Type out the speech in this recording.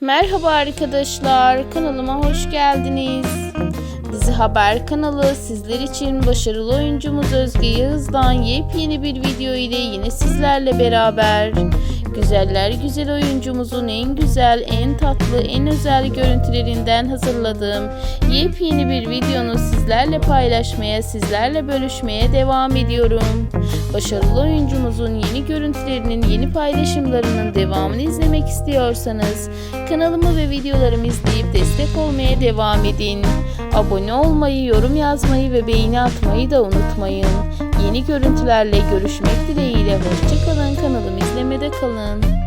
Merhaba arkadaşlar, kanalıma hoş geldiniz. Dizi Haber kanalı sizler için başarılı oyuncumuz Özge Yağız'dan yepyeni bir video ile yine sizlerle beraber. Güzeller güzel oyuncumuzun en güzel, en tatlı, en özel görüntülerinden hazırladığım yepyeni bir videonu sizlerle paylaşmaya, sizlerle bölüşmeye devam ediyorum. Başarılı oyuncumuzun yeni görüntülerinin, yeni paylaşımlarının devamını izlemek istiyorsanız kanalımı ve videolarımı izleyip destek olmaya devam edin. Abone olmayı, yorum yazmayı ve beğeni atmayı da unutmayın. Yeni görüntülerle görüşmek dileğiyle hoşçakalın kanalımı izlemede kalın.